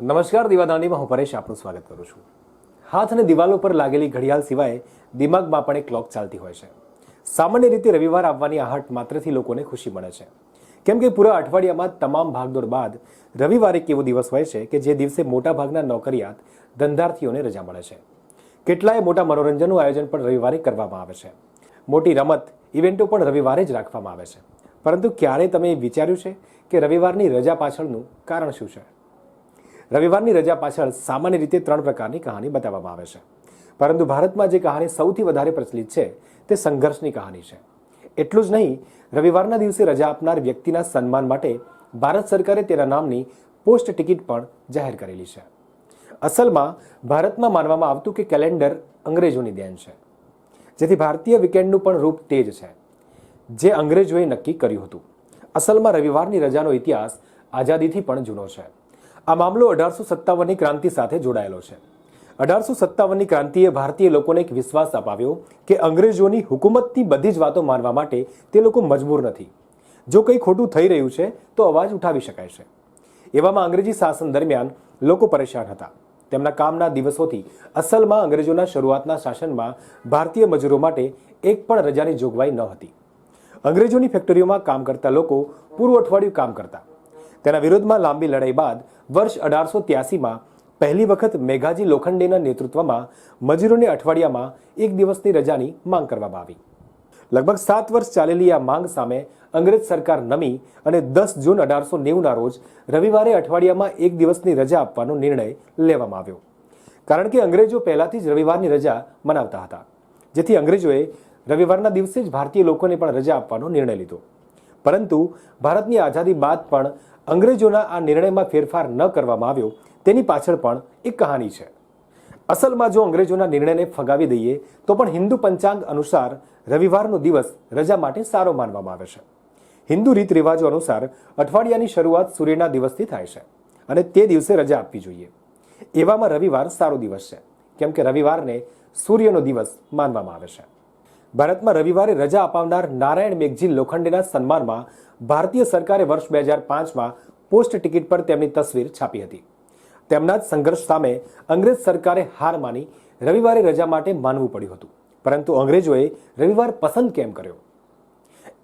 નમસ્કાર, દીવાદાંડીમાં હું પરેશ આપનું સ્વાગત કરું છું. હાથ અને દિવાલો પર લાગેલી ઘડિયાળ સિવાય દિમાગમાં પણ એક ક્લોક ચાલતી હોય છે. સામાન્ય રીતે રવિવાર આવવાની આહટ માત્રથી લોકોને ખુશી મળે છે. કેમ કે પૂરા અઠવાડિયામાં તમામ ભાગદોડ બાદ રવિવારે એક એવો દિવસ હોય છે કે જે દિવસે મોટાભાગના નોકરિયાત ધંધાર્થીઓને રજા મળે છે. કેટલાય મોટા મનોરંજનનું આયોજન પણ રવિવારે કરવામાં આવે છે. મોટી રમત, ઇવેન્ટો પણ રવિવારે જ રાખવામાં આવે છે. પરંતુ ક્યારે તમે વિચાર્યું છે કે રવિવારની રજા પાછળનું કારણ શું છે? રવિવારની રજા પાછળ સામાન્ય રીતે ત્રણ પ્રકારની કહાની બતાવવામાં આવે છે. પરંતુ ભારતમાં જે કહાની સૌથી વધારે પ્રચલિત છે, તે સંઘર્ષની કહાની છે. એટલું જ નહીં, રવિવારના દિવસે રજા આપનાર વ્યક્તિના સન્માન માટે ભારત સરકારે તેના નામની પોસ્ટ ટિકિટ પણ જાહેર કરેલી છે. અસલમાં, ભારતમાં માનવામાં આવતું કે કેલેન્ડર અંગ્રેજોની દેન છે. જેથી ભારતીય વીકેન્ડનું પણ રૂપ તે જ છે. જે અંગ્રેજોએ નક્કી કર્યું હતું. અસલમાં રવિવારની રજાનો ઇતિહાસ આઝાદીથી પણ જૂનો છે. આ મામલો અઢારસો સત્તાવનની ક્રાંતિ સાથે જોડાયેલો છે. અઢારસો સત્તાવનની ક્રાંતિએ ભારતીય લોકોને એક વિશ્વાસ અપાવ્યો કે અંગ્રેજોની હુકુમતની બધી જ વાતો માનવા માટે તે લોકો મજબૂર નથી. જો કંઈ ખોટું થઈ રહ્યું છે, તો અવાજ ઉઠાવી શકાય છે. એવામાં અંગ્રેજી શાસન દરમિયાન લોકો પરેશાન હતા. તેમના કામના દિવસોથી અસલમાં અંગ્રેજોના શરૂઆતના શાસનમાં ભારતીય મજૂરો માટે એક પણ રજાની જોગવાઈ ન હતી. અંગ્રેજોની ફેક્ટરીઓમાં કામ કરતા લોકો પૂરું અઠવાડિયું કામ કરતા. તેના વિરોધમાં લાંબી લડાઈ બાદ વર્ષ અઢારસો ત્યાસીમાં પહેલી વખત મેઘાજી લોખંડેના નેતૃત્વમાં મજૂરોને અઠવાડિયામાં એક દિવસની રજાની માંગ કરવામાં આવી. લગભગ સાત વર્ષ ચાલેલી આ માંગ સામે અંગ્રેજ સરકાર નમી અને દસ જૂન અઢારસો નેવુંના રોજ રવિવારે અઠવાડિયામાં એક દિવસની રજા આપવાનો નિર્ણય લેવામાં આવ્યો. કારણ કે અંગ્રેજો પહેલાથી જ રવિવારની રજા મનાવતા હતા, જેથી અંગ્રેજોએ રવિવારના દિવસે જ ભારતીય લોકોને પણ રજા આપવાનો નિર્ણય લીધો. પરંતુ ભારતની આઝાદી બાદ પણ અંગ્રેજોના આ નિર્ણયમાં ફેરફાર ન કરવામાં આવ્યો, તેની પાછળ પણ એક કહાની છે. અસલમાં જો અંગ્રેજોના નિર્ણયને ફગાવી દઈએ, તો પણ હિન્દુ પંચાંગ અનુસાર રવિવારનો દિવસ રજા માટે સારો માનવામાં આવે છે. હિન્દુ રીત રિવાજો અનુસાર અઠવાડિયાની શરૂઆત સૂર્યના દિવસથી થાય છે અને તે દિવસે રજા આપવી જોઈએ. એવામાં રવિવાર સારો દિવસ છે, કેમ કે રવિવારને સૂર્યનો દિવસ માનવામાં આવે છે. ભારતમાં રવિવારે રજા અપાવનાર નારાયણ મેઘજી લોખંડેના સન્માનમાં ભારતીય સરકારે વર્ષ બે હજાર પાંચમાં પોસ્ટ ટિકિટ પર તેમની તસવીર છાપી હતી. તેમના જ સંઘર્ષ સામે અંગ્રેજ સરકારે હાર માની રવિવારે રજા માટે માનવું પડ્યું હતું. પરંતુ અંગ્રેજોએ રવિવાર પસંદ કેમ કર્યો?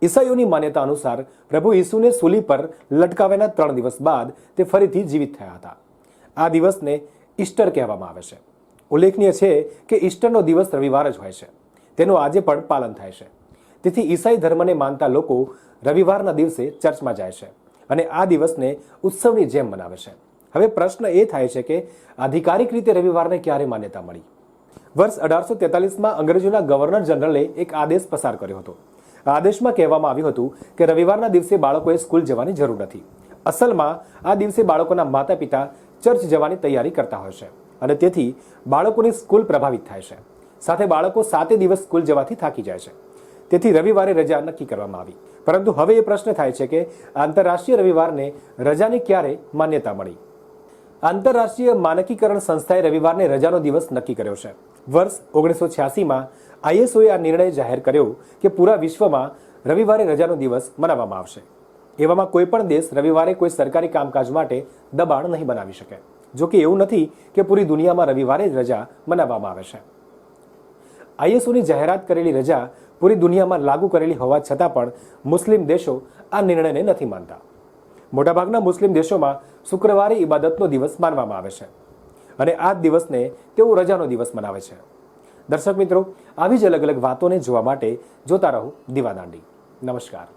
ઈસાઈઓની માન્યતા અનુસાર પ્રભુ ઈસુને સૂલી પર લટકાવ્યાના ત્રણ દિવસ બાદ તે ફરીથી જીવિત થયા હતા. આ દિવસને ઈસ્ટર કહેવામાં આવે છે. ઉલ્લેખનીય છે કે ઈસ્ટરનો દિવસ રવિવાર જ હોય છે. તેનું આજે પણ પાલન થાય છે. તેથી ઈસાઈ ધર્મને માનતા લોકો રવિવારના દિવસે ચર્ચમાં જાય છે અને આ દિવસને ઉત્સવની જેમ મનાવે છે. હવે પ્રશ્ન એ થાય છે કે આધિકારિક રીતે રવિવારને ક્યારે માન્યતા મળી? વર્ષ અઢારસો તેતાલીસમાં અંગ્રેજોના ગવર્નર જનરલે એક આદેશ પસાર કર્યો હતો. આદેશમાં કહેવામાં આવ્યું હતું કે રવિવારના દિવસે બાળકોએ સ્કૂલ જવાની જરૂર નથી. અસલમાં આ દિવસે બાળકોના માતા પિતા ચર્ચ જવાની તૈયારી કરતા હોય છે અને તેથી બાળકોની સ્કૂલ પ્રભાવિત થાય છે. સાથે બાળકો સાતે દિવસ સ્કૂલ જવાથી થાકી જાય છે. તેથી રવિવારે રજા નક્કી કરવામાં આવી. પરંતુ હવે એ પ્રશ્ન થાય છે કે આંતરરાષ્ટ્રીય રવિવારને રજાની ક્યારે માન્યતા મળી? આંતરરાષ્ટ્રીય માનકીકરણ સંસ્થાએ રવિવારને રજાનો દિવસ નક્કી કર્યો છે. વર્ષ ઓગણીસો છ્યાસીમાં આઈએસઓએ આ નિર્ણય જાહેર કર્યો કે પૂરા વિશ્વમાં રવિવારે રજાનો દિવસ મનાવવામાં આવશે. એવામાં કોઈ પણ દેશ રવિવારે કોઈ સરકારી કામકાજ માટે દબાણ નહીં બનાવી શકે. જો કે એવું નથી કે પૂરી દુનિયામાં રવિવારે રજા મનાવવામાં આવે છે. આઈએસઓની જાહેરાત કરેલી રજા પૂરી દુનિયામાં લાગુ કરેલી હોવા છતાં પણ મુસ્લિમ દેશો આ નિર્ણયને નથી માનતા. મોટાભાગના મુસ્લિમ દેશોમાં શુક્રવારે ઇબાદતનો દિવસ માનવામાં આવે છે અને આ દિવસને તેઓ રજાનો દિવસ મનાવે છે. દર્શક મિત્રો, આવી જ અલગ અલગ વાતોને જોવા માટે જોતા રહો દીવાદાંડી. નમસ્કાર.